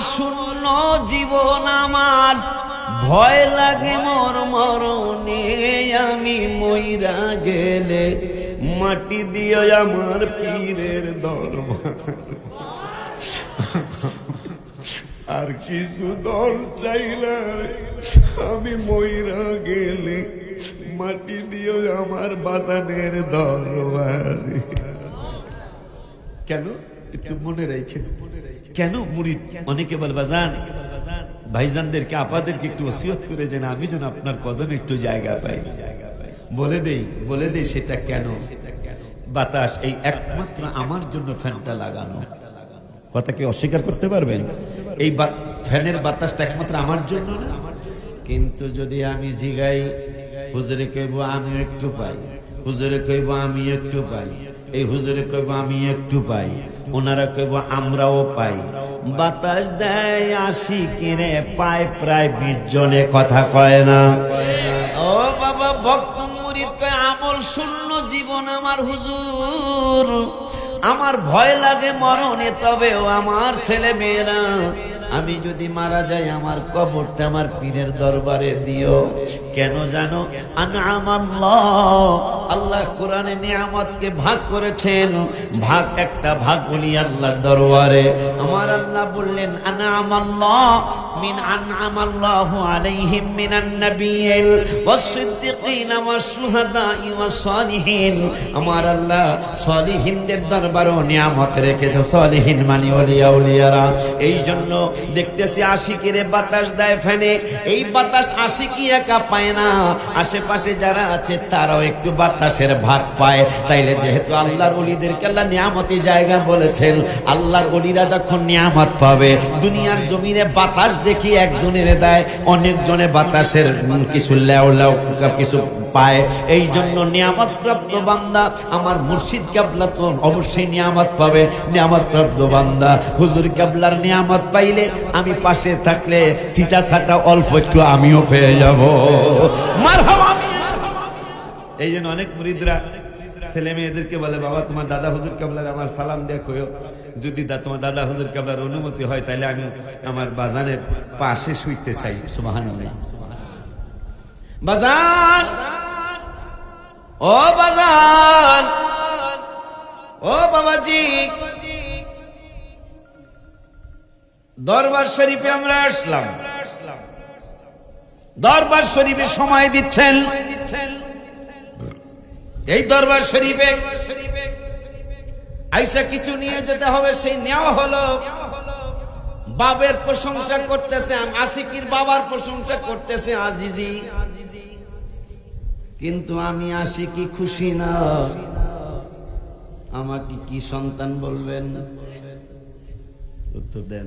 শূন্য জীবন আমার। ভয় লাগে মর মরণে আমি মইরা গেলে। মাটি দিয়ে আমার পীরের দরবার আর কিছু দল চাইলে আমি মইরা গেলে। মাটি দিও আমার বাসানের দরবার। কেন? একটু মনে রাখেন। কেন মুরিদ? অনেকে বল, বাজান, ভাইজানদেরকে, আপাদেরকে একটু ওসিয়ত করে যেন আমি যেন আপনার কদমে একটু জায়গা পাই। বলে দেই বলে দেই, সেটা কেন? বাতাস, এই একমাত্র আমার জন্য ফ্যানটা লাগানো। কথা কি অস্বীকার করতে পারবেন? এই ফ্যানের বাতাসটা একমাত্র আমার জন্য কিন্তু যদি আমি জিগাই, হুজুরে কইব, আমি একটু পাই। হুজুরে কইব, আমি একটু পাই। এই হুজুরে কইব, আমি একটু পাই। ওনারা কইব, আমরাও পাই। বাতাস দেয় আসি কিনে পায় প্রায় বিশ জনে, কথা কয় না। ও বাবা, ভক্ত মুরিদ কয়, আমল শূন্য জীবন আমার হুজুর। আমার ভয় লাগে মরণে, তবেও আমার ছেলে মেয়েরা। আমি যদি মারা যাই, আমার কবরটা আমার পীরের দরবারে দিও। কেন জানো? আনামাল্লাহ আল্লাহ কোরআনে নিয়ামতকে ভাগ করেছেন। ভাগ একটা ভাগ বলি আল্লাহর দরবারে। আমার আল্লাহ বললেন আনামাল্লাহ মিন আনআমাল্লাহু আলাইহিম মিনান নাবিয়্যিল ওয়াস-সিদ্দিকিন ওয়াস-শুহাদাই ওয়াস-সালিহিন আমার আল্লাহ সালিহিনদের দরবারও নিয়ামত রেখেছে সালিহিন মানে ওলিয়া উলিয়ারা। এই জন্য দেখতেছি আশিকিরে বাতাস দেয় ফেনে। এই বাতাস আশিকি একা পায় না। আশেপাশে যারা আছে তারাও একটু বাতাসের ভাগ পায়। তাইলে যেহেতু আল্লাহর অলিদেরকে আল্লাহ নিয়ামতি জায়গা বলেছেন, আল্লাহর অলিরা যখন নিয়ামত পাবে, দুনিয়ার জমিনে বাতাস দেখি একজনের দেয়, অনেকজনে বাতাসের কিছু লেও লেও কিছু পায়। এই জন্য নিয়ামত প্রাপ্ত বান্দা আমার মুর্শিদ কাবলা তো অবশ্যই নিয়ামত পাবে। নিয়ামত প্রাপ্ত বান্দা, হুজুর কাবলার নিয়ামত পাইলে আমি পাশে থাকলে, সিটা সাটা অল্প একটু আমিও পেয়ে যাব। মারহাবা! এই জন্য অনেক মুরিদরা ছেলে মেয়েদেরকে বলে, বাবা, তোমার দাদা হুজুর কাবলার আমার সালাম কইও, যদি তোমার দাদা হুজুর কাবলার অনুমতি হয় তাহলে আমি আমার বাজানের পাশে শুইতে চাই। সুবহানাল্লাহ। বাজান ও বাজান ও বাবাজি! দরবার শরীফে আমরা আসলাম। দরবার শরীফে সময় দিচ্ছেন দিচ্ছেন। এই দরবার শরীফে আইসা কিছু নিয়ে যেতে হবে, সেই নেওয়া হলো। বাবের প্রশংসা করতেছে, আশিকির বাবার প্রশংসা করতেছে আজিজি। কিন্তু আমি আশিকি খুশি না। আমাকে কি সন্তান বলবেন? উত্তর দেন।